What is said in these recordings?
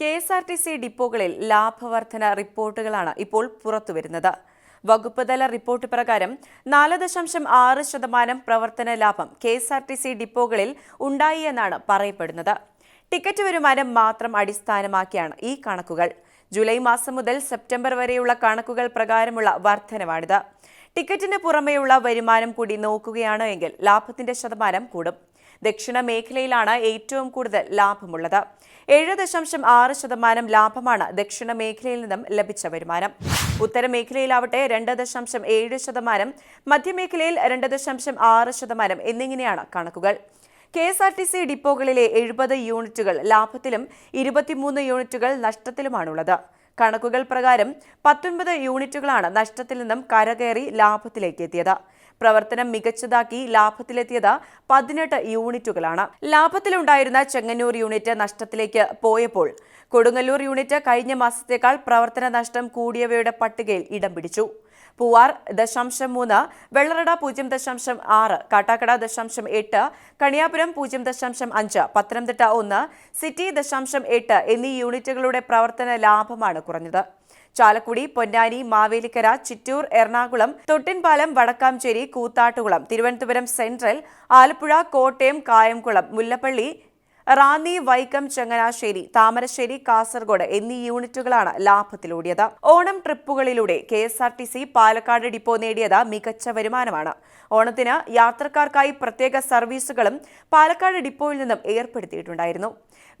K S R T C ഡിപ്പോകളിൽ ലാഭവർധന റിപ്പോർട്ടുകളാണ് ഇപ്പോൾ പുറത്തുവരുന്നത്. വകുപ്പ് തല റിപ്പോർട്ട് പ്രകാരം നാല് ദശാംശം ആറ് ശതമാനം പ്രവർത്തന ലാഭം K S R T C ഡിപ്പോകളിൽ ഉണ്ടായി എന്നാണ് പറയപ്പെടുന്നത്. ടിക്കറ്റ് വരുമാനം മാത്രം അടിസ്ഥാനമാക്കിയാണ് ഈ കണക്കുകൾ. ജൂലൈ മാസം മുതൽ സെപ്റ്റംബർ വരെയുള്ള കണക്കുകൾ പ്രകാരമുള്ള വർധനവാണിത്. ടിക്കറ്റിന് പുറമെയുള്ള വരുമാനം കൂടി നോക്കുകയാണ് എങ്കിൽ ലാഭത്തിന്റെ ശതമാനം കൂടും. ദക്ഷിണ മേഖലയിലാണ് ഏറ്റവും കൂടുതൽ ലാഭമുള്ളത്. ഏഴ് ദശാംശം ആറ് ശതമാനം ലാഭമാണ് ദക്ഷിണ മേഖലയിൽ നിന്നും ലഭിച്ച വരുമാനം. ഉത്തരമേഖലയിലാവട്ടെ രണ്ട് ദശാംശം ഏഴ് ശതമാനം മധ്യമേഖലയിൽ രണ്ട് ദശാംശം ആറ് ശതമാനം എന്നിങ്ങനെയാണ് കണക്കുകൾ. K S R T C ഡിപ്പോകളിലെ എഴുപത് യൂണിറ്റുകൾ ലാഭത്തിലും ഇരുപത്തിമൂന്ന് യൂണിറ്റുകൾ നഷ്ടത്തിലുമാണുള്ളത്. കണക്കുകൾ പ്രകാരം പത്തൊൻപത് യൂണിറ്റുകളാണ് നഷ്ടത്തിൽ നിന്നും കരകയറി ലാഭത്തിലേക്ക് എത്തിയത്. പ്രവർത്തനം മികച്ചതാക്കി ലാഭത്തിലെത്തിയത് പതിനെട്ട് യൂണിറ്റുകളാണ്. ലാഭത്തിലുണ്ടായിരുന്ന ചെങ്ങന്നൂർ യൂണിറ്റ് നഷ്ടത്തിലേക്ക് പോയപ്പോൾ കൊടുങ്ങല്ലൂർ യൂണിറ്റ് കഴിഞ്ഞ മാസത്തേക്കാൾ പ്രവർത്തന നഷ്ടം കൂടിയവയുടെ പട്ടികയിൽ ഇടം പിടിച്ചു. പൂവാർ ദശാംശം മൂന്ന് വെള്ളറട പൂജ്യം ദശാംശം ആറ് കാട്ടാക്കട ദശാംശം എട്ട് കണിയാപുരം പൂജ്യം ദശാംശം അഞ്ച് പത്തനംതിട്ട ഒന്ന് സിറ്റി ദശാംശം എട്ട് എന്നീ യൂണിറ്റുകളുടെ പ്രവർത്തന ലാഭമാണ് കുറഞ്ഞത്. ചാലക്കുടി പൊന്നാനി മാവേലിക്കര ചിറ്റൂർ എറണാകുളം തൊട്ടിൻപാലം വടക്കാംചേരി കൂത്താട്ടുകുളം തിരുവനന്തപുരം സെൻട്രൽ ആലപ്പുഴ കോട്ടയം കായംകുളം മുല്ലപ്പള്ളി റാന്നി വൈക്കം ചങ്ങനാശ്ശേരി താമരശ്ശേരി കാസർഗോഡ് എന്നീ യൂണിറ്റുകളാണ് ലാഭത്തിലൂടിയത്. Onam ട്രിപ്പുകളിലൂടെ K S R T C Palakkad depot നേടിയത് മികച്ച വരുമാനമാണ്. ഓണത്തിന് യാത്രക്കാർക്കായി പ്രത്യേക സർവീസുകളും പാലക്കാട് ഡിപ്പോയിൽ നിന്നും ഏർപ്പെടുത്തിയിട്ടുണ്ടായിരുന്നു.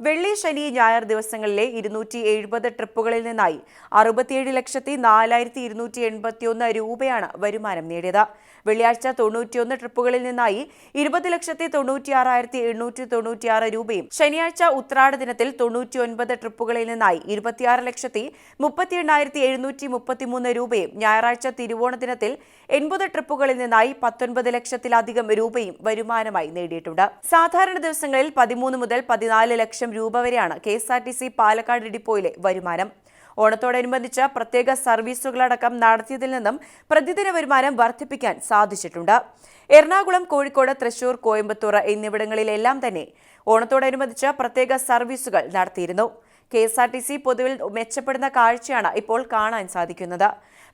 വെള്ളി ശനി ഞായർ ദിവസങ്ങളിലെ ഇരുന്നൂറ്റി എഴുപത് ട്രിപ്പുകളിൽ നിന്നായി അറുപത്തിയേഴ് ലക്ഷത്തി നാലായിരത്തി ഇരുന്നൂറ്റി എൺപത്തിയൊന്ന് രൂപയാണ് വരുമാനം നേടിയത്. വെള്ളിയാഴ്ച തൊണ്ണൂറ്റിയൊന്ന് ട്രിപ്പുകളിൽ നിന്നായി ഇരുപത് ലക്ഷത്തി തൊണ്ണൂറ്റിയാറായിരത്തി എണ്ണൂറ്റി തൊണ്ണൂറ്റിയാറ് രൂപയും ശനിയാഴ്ച ഉത്രാട ദിനത്തിൽ തൊണ്ണൂറ്റിയൊൻപത് ട്രിപ്പുകളിൽ നിന്നായി ഇരുപത്തിയാറ് ലക്ഷത്തി മുപ്പത്തി എണ്ണായിരത്തി എഴുന്നൂറ്റി മുപ്പത്തിമൂന്ന് രൂപയും ഞായറാഴ്ച തിരുവോണ ദിനത്തിൽ എൺപത് ട്രിപ്പുകളിൽ നിന്നായി പത്തൊൻപത് ലക്ഷത്തിലധികം രൂപയും വരുമാനമായി നേടിയിട്ടുണ്ട്. സാധാരണ ദിവസങ്ങളിൽ പതിമൂന്ന് മുതൽ പതിനാല് ലക്ഷം രൂപ വരെയാണ് K S R T C Palakkad ഡിപ്പോയിലെ വരുമാനം. ഓണത്തോടനുബന്ധിച്ച് പ്രത്യേക സർവീസുകളടക്കം നടത്തിയതിൽ നിന്നും പ്രതിദിന വരുമാനം വർദ്ധിപ്പിക്കാൻ സാധിച്ചിട്ടുണ്ട്. എറണാകുളം കോഴിക്കോട് തൃശൂർ കോയമ്പത്തൂർ എന്നിവിടങ്ങളിലെല്ലാം തന്നെ ഓണത്തോടനുബന്ധിച്ച് പ്രത്യേക സർവീസുകൾ നടത്തിയിരുന്നു. K S R T C പൊതുവിൽ മെച്ചപ്പെടുന്ന കാഴ്ചയാണ് ഇപ്പോൾ കാണാൻ സാധിക്കുന്നത്.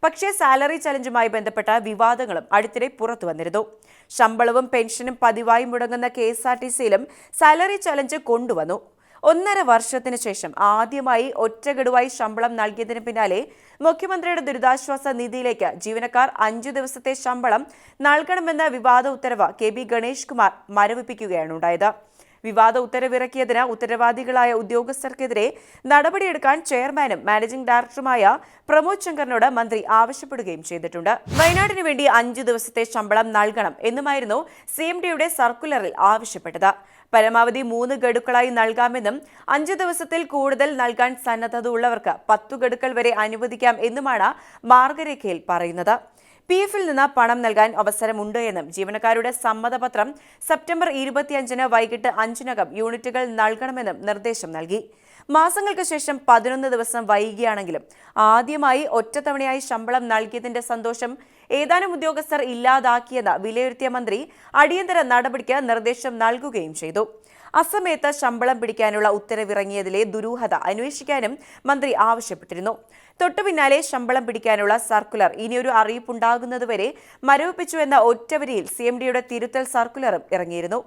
പക്ഷേ സാലറി ചലഞ്ചുമായി ബന്ധപ്പെട്ട വിവാദങ്ങളും അടുത്തിടെ പുറത്തു വന്നിരുന്നു. ശമ്പളവും പെൻഷനും പതിവായി മുടങ്ങുന്ന കെ എസ് ആർ ടി സിയിലും സാലറി ചലഞ്ച് കൊണ്ടുവന്നു. ഒന്നര വർഷത്തിന് ശേഷം ആദ്യമായി ഒറ്റഗഡുവായി ശമ്പളം നൽകിയതിന് പിന്നാലെ മുഖ്യമന്ത്രിയുടെ ദുരിതാശ്വാസ നിധിയിലേക്ക് ജീവനക്കാർ അഞ്ചു ദിവസത്തെ ശമ്പളം നൽകണമെന്ന വിവാദ ഉത്തരവ് കെ ബി ഗണേഷ് കുമാർ മരവിപ്പിക്കുകയാണ് ഉണ്ടായത്. വിവാദ ഉത്തരവിറക്കിയതിന് ഉത്തരവാദികളായ ഉദ്യോഗസ്ഥർക്കെതിരെ നടപടിയെടുക്കാൻ ചെയർമാനും മാനേജിംഗ് ഡയറക്ടറുമായ പ്രമോദ് ശങ്കറിനോട് മന്ത്രി ആവശ്യപ്പെടുകയും ചെയ്തിട്ടുണ്ട്. വയനാടിന് വേണ്ടി അഞ്ചു ദിവസത്തെ ശമ്പളം നൽകണം എന്നുമായിരുന്നു സി എം ഡിയുടെ സർക്കുലറിൽ ആവശ്യപ്പെട്ടത്. പരമാവധി മൂന്ന് ഗഡുക്കളായി നൽകാമെന്നും അഞ്ചു ദിവസത്തിൽ കൂടുതൽ നൽകാൻ സന്നദ്ധത ഉള്ളവർക്ക് പത്തു ഗഡുക്കൾ വരെ അനുവദിക്കാം എന്നുമാണ് മാർഗരേഖയിൽ പറയുന്നത്. പി എഫിൽ നിന്ന് പണം നൽകാൻ അവസരമുണ്ട് എന്നും ജീവനക്കാരുടെ സമ്മതപത്രം സെപ്റ്റംബർ ഇരുപത്തിയഞ്ചിന് വൈകിട്ട് അഞ്ചിനകം യൂണിറ്റുകൾ നൽകണമെന്നും നിർദ്ദേശം നൽകി. മാസങ്ങൾക്ക് ശേഷം പതിനൊന്ന് ദിവസം വൈകിയാണെങ്കിലും ആദ്യമായി ഒറ്റത്തവണയായി ശമ്പളം നൽകിയതിന്റെ സന്തോഷം ഏതാനും ഉദ്യോഗസ്ഥർ ഇല്ലാതാക്കിയെന്ന് വിലയിരുത്തിയ മന്ത്രി അടിയന്തര നടപടിക്ക് നിർദ്ദേശം നൽകുകയും ചെയ്തു. അസമയത്ത് ശമ്പളം പിടിക്കാനുള്ള ഉത്തരവിറങ്ങിയതിലെ ദുരൂഹത അന്വേഷിക്കാനും മന്ത്രി ആവശ്യപ്പെട്ടിരുന്നു. തൊട്ടു പിന്നാലെ ശമ്പളം പിടിക്കാനുള്ള സർക്കുലർ ഇനിയൊരു അറിയിപ്പുണ്ടാകുന്നതുവരെ മരവിപ്പിച്ചുവെന്ന ഒറ്റവരിയിൽ സി എം ഡിയുടെ തിരുത്തൽ സർക്കുലറും ഇറങ്ങിയിരുന്നു.